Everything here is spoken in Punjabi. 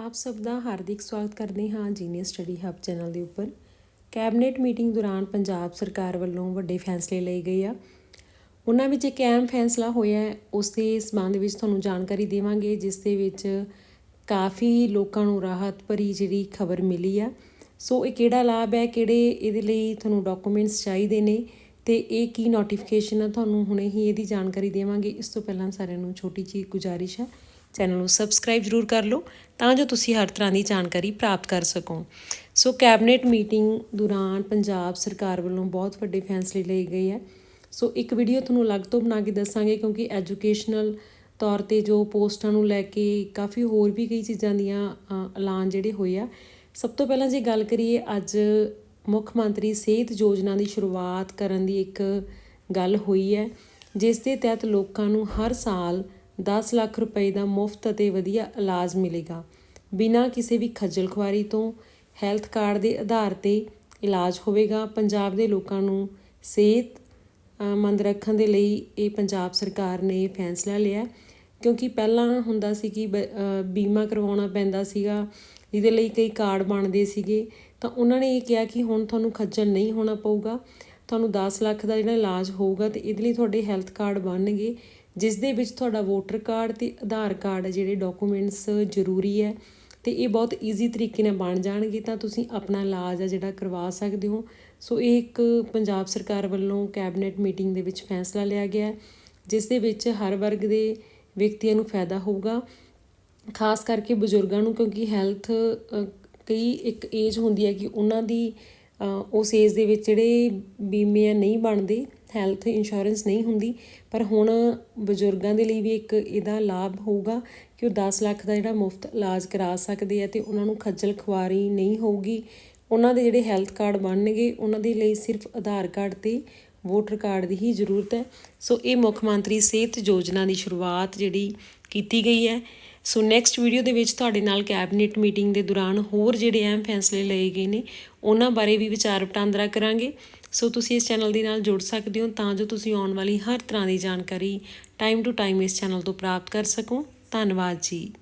ਆਪ ਸਭ ਦਾ ਹਾਰਦਿਕ ਸਵਾਗਤ ਕਰਦੇ ਹਾਂ ਜੀਨੀਅਸ ਸਟੱਡੀ ਹੱਬ ਚੈਨਲ ਦੇ ਉੱਪਰ। ਕੈਬਨਿਟ ਮੀਟਿੰਗ ਦੌਰਾਨ ਪੰਜਾਬ ਸਰਕਾਰ ਵੱਲੋਂ ਵੱਡੇ ਫੈਸਲੇ ਲਏ ਗਏ ਆ। ਉਹਨਾਂ ਵਿੱਚ ਇੱਕ ਅਹਿਮ ਫੈਸਲਾ ਹੋਇਆ ਉਸ ਦੇ ਸੰਬੰਧ ਵਿੱਚ ਤੁਹਾਨੂੰ ਜਾਣਕਾਰੀ ਦੇਵਾਂਗੇ, ਜਿਸ ਦੇ ਵਿੱਚ ਕਾਫੀ ਲੋਕਾਂ ਨੂੰ ਰਾਹਤ ਭਰੀ ਜਿਹੜੀ ਖਬਰ ਮਿਲੀ ਆ। ਸੋ ਇਹ ਕਿਹੜਾ ਲਾਭ ਹੈ, ਕਿਹੜੇ ਇਹਦੇ ਲਈ ਤੁਹਾਨੂੰ ਡਾਕੂਮੈਂਟਸ ਚਾਹੀਦੇ ਨੇ ਤੇ ਇਹ ਕੀ ਨੋਟੀਫਿਕੇਸ਼ਨ ਆ, ਤੁਹਾਨੂੰ ਹੁਣੇ ਹੀ ਇਹਦੀ ਜਾਣਕਾਰੀ ਦੇਵਾਂਗੇ। ਇਸ ਤੋਂ ਪਹਿਲਾਂ ਸਾਰਿਆਂ ਨੂੰ ਛੋਟੀ ਜਿਹੀ ਗੁਜ਼ਾਰਿਸ਼ ਹੈ ਚੈਨਲ ਨੂੰ ਸਬਸਕ੍ਰਾਈਬ ਜ਼ਰੂਰ ਕਰ ਲਓ ਤਾਂ ਜੋ ਤੁਸੀਂ ਹਰ ਤਰ੍ਹਾਂ ਦੀ ਜਾਣਕਾਰੀ ਪ੍ਰਾਪਤ ਕਰ ਸਕੋ। ਸੋ ਕੈਬਨਿਟ ਮੀਟਿੰਗ ਦੌਰਾਨ ਪੰਜਾਬ ਸਰਕਾਰ ਵੱਲੋਂ ਬਹੁਤ ਵੱਡੇ ਫੈਸਲੇ ਲਏ ਗਏ ਹੈ ਸੋ ਇੱਕ ਵੀਡੀਓ ਤੁਹਾਨੂੰ ਅਲੱਗ ਤੋਂ ਬਣਾ ਕੇ ਦੱਸਾਂਗੇ ਕਿਉਂਕਿ ਐਜੂਕੇਸ਼ਨਲ ਤੌਰ ਤੇ ਜੋ ਪੋਸਟਾਂ ਨੂੰ ਲੈ ਕੇ ਕਾਫੀ ਹੋਰ ਵੀ ਕਈ ਚੀਜ਼ਾਂ ਦੀਆਂ ਐਲਾਨ ਜਿਹੜੇ ਹੋਏ ਆ। ਸਭ ਤੋਂ ਪਹਿਲਾਂ ਜੇ ਗੱਲ ਕਰੀਏ ਅੱਜ ਮੁੱਖ ਮੰਤਰੀ ਸਿਹਤ ਯੋਜਨਾ ਦੀ ਸ਼ੁਰੂਆਤ ਕਰਨ ਦੀ ਇੱਕ ਗੱਲ ਹੋਈ ਹੈ, ਜਿਸ ਦੇ ਤਹਿਤ ਲੋਕਾਂ ਨੂੰ ਹਰ ਸਾਲ 10 ਲੱਖ ਰੁਪਏ ਦਾ ਮੁਫਤ ਅਤੇ ਵਧੀਆ ਇਲਾਜ ਮਿਲੇਗਾ। ਬਿਨਾਂ ਕਿਸੇ ਵੀ ਖੱਜਲ ਖੁਆਰੀ ਤੋਂ ਹੈਲਥ ਕਾਰਡ ਦੇ ਆਧਾਰ ਤੇ ਇਲਾਜ ਹੋਵੇਗਾ। ਪੰਜਾਬ ਦੇ ਲੋਕਾਂ ਨੂੰ ਸਿਹਤ ਮੰਦ ਰੱਖਣ ਦੇ ਲਈ ਇਹ ਪੰਜਾਬ ਸਰਕਾਰ ਨੇ ਫੈਸਲਾ ਲਿਆ ਕਿਉਂਕਿ ਪਹਿਲਾਂ ਹੁੰਦਾ ਸੀ ਕਿ ਬੀਮਾ ਕਰਵਾਉਣਾ ਪੈਂਦਾ ਸੀਗਾ, ਜਿਹਦੇ ਲਈ ਕਈ ਕਾਰਡ ਬਣਦੇ ਸੀਗੇ। ਤਾਂ ਉਹਨਾਂ ਨੇ ਇਹ ਕਿਹਾ ਕਿ ਹੁਣ ਤੁਹਾਨੂੰ ਖੱਜਲ ਨਹੀਂ ਹੋਣਾ ਪਊਗਾ, ਤੁਹਾਨੂੰ 10 ਲੱਖ ਦਾ ਜਿਹੜਾ ਇਲਾਜ ਹੋਊਗਾ ਤੇ ਇਹਦੇ ਲਈ ਤੁਹਾਡੇ ਹੈਲਥ ਕਾਰਡ ਬਣਨਗੇ। ਜਿਸ ਦੇ ਵਿੱਚ ਤੁਹਾਡਾ ਵੋਟਰ ਕਾਰਡ ਤੇ ਆਧਾਰ ਕਾਰਡ ਜਿਹੜੇ ਡਾਕੂਮੈਂਟਸ ਜ਼ਰੂਰੀ ਹੈ ਤੇ ਇਹ ਬਹੁਤ ਈਜ਼ੀ ਤਰੀਕੇ ਨਾਲ ਬਣ ਜਾਣਗੇ ਤਾਂ ਤੁਸੀਂ ਆਪਣਾ ਇਲਾਜ ਆ ਜਿਹੜਾ ਕਰਵਾ ਸਕਦੇ ਹੋ। ਸੋ ਇਹ ਇੱਕ ਪੰਜਾਬ ਸਰਕਾਰ ਵੱਲੋਂ ਕੈਬਨਿਟ ਮੀਟਿੰਗ ਦੇ ਵਿੱਚ ਫੈਸਲਾ ਲਿਆ ਗਿਆ ਜਿਸ ਦੇ ਵਿੱਚ ਹਰ ਵਰਗ ਦੇ ਵਿਅਕਤੀਆਂ ਨੂੰ ਫਾਇਦਾ ਹੋਊਗਾ। ਖਾਸ ਕਰਕੇ ਬਜ਼ੁਰਗਾਂ ਨੂੰ ਕਿਉਂਕਿ ਹੈਲਥ ਕਈ ਇੱਕ ਏਜ ਹੁੰਦੀ ਹੈ ਕਿ ਉਹਨਾਂ ਦੀ ਉਸ ਏਜ ਦੇ ਵਿੱਚ ਜਿਹੜੇ ਬੀਮੇ ਆ ਨਹੀਂ ਬਣਦੇ। ਹੈਲਥ ਇੰਸ਼ੋਰੈਂਸ ਨਹੀਂ ਹੁੰਦੀ, ਪਰ ਹੁਣ ਬਜ਼ੁਰਗਾਂ ਦੇ ਲਈ ਵੀ ਇੱਕ ਇਹਦਾ ਲਾਭ ਹੋਊਗਾ ਕਿ ਉਹ 10 ਲੱਖ ਦਾ ਜਿਹੜਾ ਮੁਫਤ ਇਲਾਜ ਕਰਾ ਸਕਦੇ ਆ ਤੇ ਉਹਨਾਂ ਨੂੰ ਖੱਜਲ ਖੁਆਰੀ ਨਹੀਂ ਹੋਊਗੀ। ਉਹਨਾਂ ਦੇ ਜਿਹੜੇ ਹੈਲਥ ਕਾਰਡ ਬਣਨਗੇ, ਉਹਨਾਂ ਦੇ ਲਈ ਸਿਰਫ ਆਧਾਰ ਕਾਰਡ ਤੇ ਵੋਟਰ ਕਾਰਡ ਦੀ ਹੀ ਜ਼ਰੂਰਤ ਹੈ। ਸੋ ਇਹ ਮੁੱਖ ਮੰਤਰੀ ਸਿਹਤ ਯੋਜਨਾ ਦੀ ਸ਼ੁਰੂਆਤ ਜਿਹੜੀ ਕੀਤੀ ਗਈ ਹੈ। ਸੋ ਨੈਕਸਟ ਵੀਡੀਓ ਦੇ ਵਿੱਚ ਤੁਹਾਡੇ ਨਾਲ ਕੈਬਨਿਟ ਮੀਟਿੰਗ ਦੇ ਦੌਰਾਨ ਹੋਰ ਜਿਹੜੇ ਅਹਿਮ ਫੈਸਲੇ ਲਏ ਗਏ ਨੇ, ਉਹਨਾਂ ਬਾਰੇ ਵੀ ਵਿਚਾਰ ਵਟਾਂਦਰਾ ਕਰਾਂਗੇ। ਸੋ ਤੁਸੀਂ ਇਸ ਚੈਨਲ ਦੇ ਨਾਲ ਜੁੜ ਸਕਦੇ ਹੋ ਤਾਂ ਜੋ ਤੁਸੀਂ ਆਉਣ ਵਾਲੀ ਹਰ ਤਰ੍ਹਾਂ ਦੀ ਜਾਣਕਾਰੀ ਟਾਈਮ ਟੂ ਟਾਈਮ ਇਸ ਚੈਨਲ ਤੋਂ ਪ੍ਰਾਪਤ ਕਰ ਸਕੋ। ਧੰਨਵਾਦ ਜੀ।